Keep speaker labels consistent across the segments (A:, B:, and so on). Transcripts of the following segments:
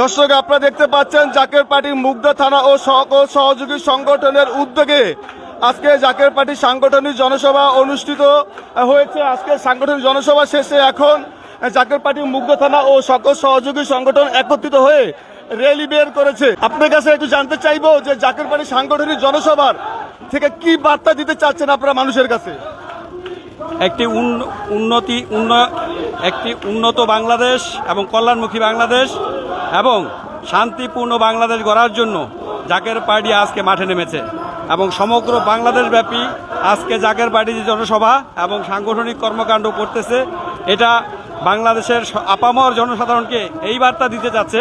A: দর্শক, আপনারা দেখতে পাচ্ছেন জাকের পার্টি মুগদা থানা ও সকল সহযোগী সংগঠনের উদ্যোগে আজকে জাকের পার্টি সাংগঠনিক জনসভা অনুষ্ঠিত হয়েছে। আজকে সাংগঠনিক জনসভা শেষে এখন জাকের পার্টি মুগদা থানা ও সকল সহযোগী সংগঠন একত্রিত হয়ে র্যালি বের করেছে। আপনার কাছে একটু জানতে চাইব যে জাকের পার্টি সাংগঠনিক জনসভার থেকে কি বার্তা দিতে চাচ্ছেন আপনারা মানুষের কাছে?
B: একটি উন্ন- উন্নতি উন্ন একটি উন্নত বাংলাদেশ এবং কল্যাণমুখী বাংলাদেশ এবং শান্তিপূর্ণ বাংলাদেশ গড়ার জন্য জাকের পার্টি আজকে মাঠে নেমেছে এবং সমগ্র বাংলাদেশ ব্যাপী আজকে জাকের পার্টি যে জনসভা এবং সাংগঠনিক কর্মকাণ্ড করতেছে, এটা বাংলাদেশের আপামর জনসাধারণকে এই বার্তা দিতে চাচ্ছে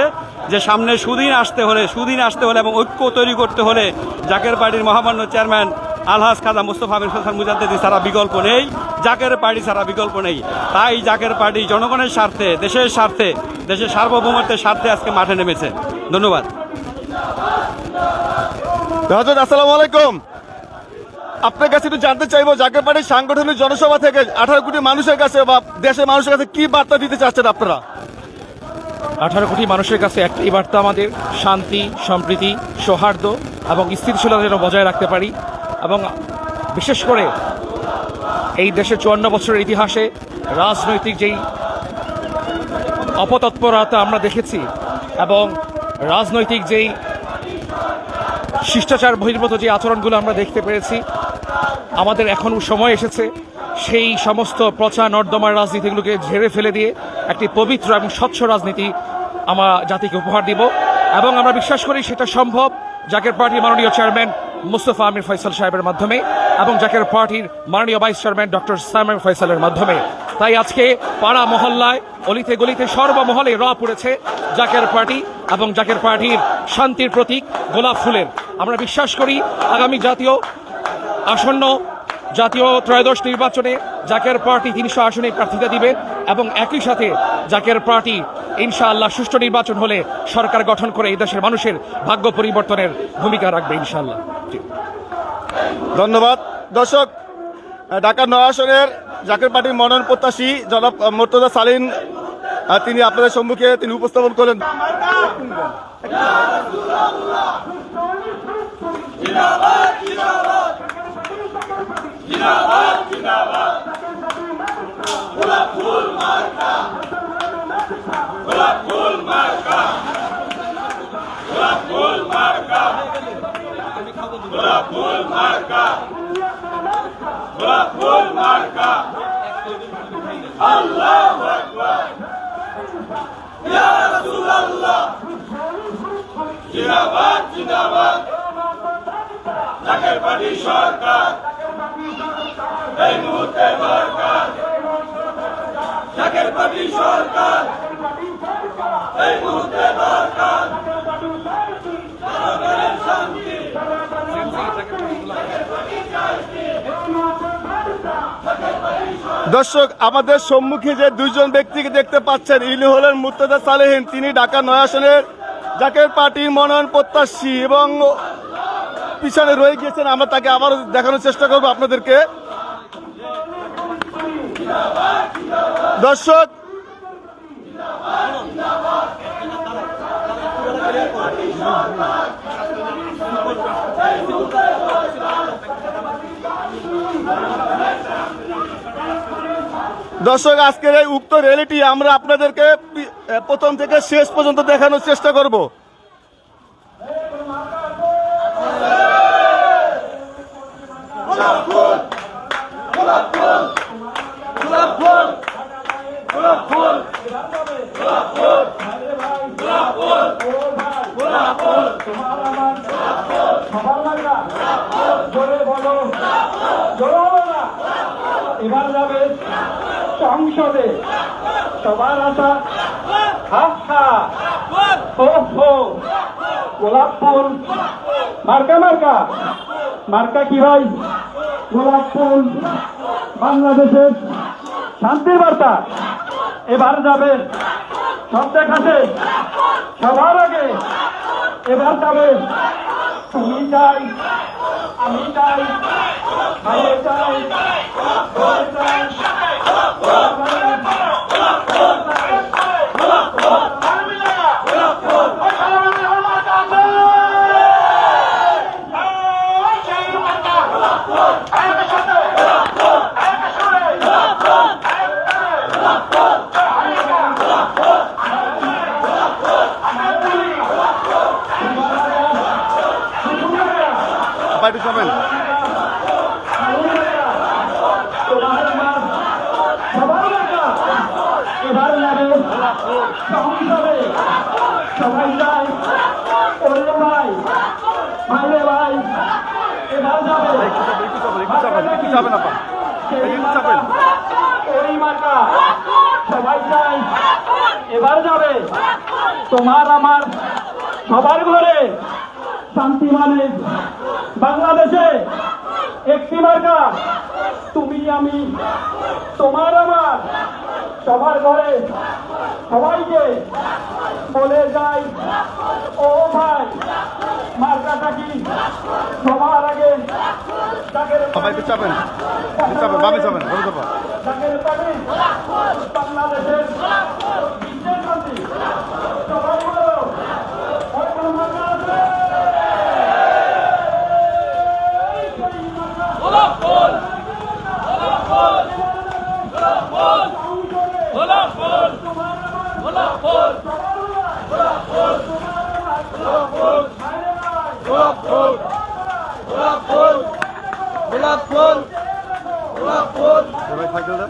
B: যে সামনে সুদিন আসতে হলে, সুদিন আসতে হলে এবং ঐক্য তৈরি করতে হলে জাকের পার্টির মহামান্য চেয়ারম্যান আলহাজ খাজা মুস্তফা বিন হাসান মুজাদ্দেদি ছাড়া বিকল্প নেই। জাকের পার্টি ছাড়া বিকল্প নেই। তাই জাকের পার্টি জনগণের স্বার্থে দেশের স্বার্থে দেশের সার্বভৌমত্বের স্বার্থে আজকে মাঠে নেমেছে। ধন্যবাদ।
A: আসসালামু আলাইকুম। আপনার কাছে একটু জানতে চাইব জাকের পার্টির সাংগঠনিক জনসভা থেকে আঠারো কোটি মানুষের কাছে বা দেশের মানুষের কাছে কি বার্তা দিতে চাচ্ছেন আপনারা?
C: আঠারো কোটি মানুষের কাছে একটাই বার্তা আমাদের শান্তি সম্প্রীতি সৌহার্দ্য এবং স্থিতিশীলতা যেন বজায় রাখতে পারি। এবং বিশেষ করে এই দেশের চুয়ান্ন বছরের ইতিহাসে রাজনৈতিক যেই অপতৎপরতা আমরা দেখেছি এবং রাজনৈতিক যেই শিষ্টাচার বহির্ভূত যে আচরণগুলো আমরা দেখতে পেরেছি আমাদের এখন সময় এসেছে সেই সমস্ত পচা নর্দমার রাজনীতিগুলোকে ঝেড়ে ফেলে দিয়ে একটি পবিত্র এবং স্বচ্ছ রাজনীতি আমরা জাতিকে উপহার দিব। এবং আমরা বিশ্বাস করি সেটা সম্ভব। জাকের পার্টির মাননীয় চেয়ারম্যান মুস্তফা আমির ফয়সাল সাহেবের মাধ্যমে এবং জাকের পার্টির মাননীয় ভাইস চেয়ারম্যান ডক্টর সাইমন ফয়সালের মাধ্যমে। তাই আজকে পাড়া মহল্লায় অলিতে গলিতে সর্বমহলে র পড়েছে জাকের পার্টি এবং জাকের পার্টির শান্তির প্রতীক গোলাপ ফুলের। আমরা বিশ্বাস করি আগামী জাতীয় আসন্ন জাতীয় ত্রয়োদশ নির্বাচনে জাকের পার্টি তিনশো আসনে প্রার্থিতা দিবে। এবং একই সাথে জাকের পার্টি ইনশাআল্লাহ সুষ্ঠু নির্বাচন হলে সরকার গঠন করে এই দেশের মানুষের ভাগ্য পরিবর্তনের ভূমিকা রাখবে ইনশাআল্লাহ।
A: ধন্যবাদ। দর্শক ঢাকা নয় জাকের পার্টির মনোনয়ন প্রত্যাশী জনাব মোর্তজা সালিন তিনি আপনাদের সম্মুখে তিনি উপস্থাপন করেন জিন্দাবাদ জিন্দাবাদ। জাকের পার্টি সরকার এই মুহূর্তে দরকার জাকের পার্টি সরকার এই মুহূর্তে দর্শক, আমাদের সম্মুখে যে দুইজন ব্যক্তিকে দেখতে পাচ্ছেন ইনি হলেন মুর্তজা সালেহীন। তিনি ঢাকা নয় আসনের জাকের পার্টির মনোনয়ন প্রত্যাশী এবং পিছনে রয়ে গিয়েছেন। আমরা তাকে আবার দেখানোর চেষ্টা করব আপনাদেরকে। দর্শক দর্শক, আজকের এই উক্ত র্যালিটি আমরা আপনাদেরকে প্রথম থেকে শেষ পর্যন্ত দেখানোর চেষ্টা করব।
D: এবার যাবে সংসদে সবার আশা হাফা হো গোলাপ ফুল। মার্কা মার্কা। মার্কা কি ভাই? গোলাপ ফুল। বাংলাদেশের শান্তির বার্তা। এবার যাবে সব দেখাতে। সবার আগে এবার যাবে। তুমি চাই, আমি চাই চাই চাই। Bye, Benjamin. সবাই যায় এবার যাবে তোমার আমার সবার ঘরে শান্তি মানে বাংলাদেশে একটি মার্কা, তুমি আমি, তোমার আমার। সবার ঘরে সবাইকে বলে যাই ও ভাই মার্কাটা কি সবার আগে?
A: সবাইকে চাপেন। চাপেন বামে চাপেন বামে চাপা।
D: বাংলাদেশের বিশ্বের শান্তি সবাই বলো আর কোনো মার্কা আছে? এই মার্কা।
A: সবাই সাইকেল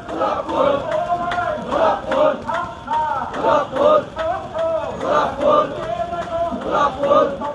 A: গোলাপ
D: সবাই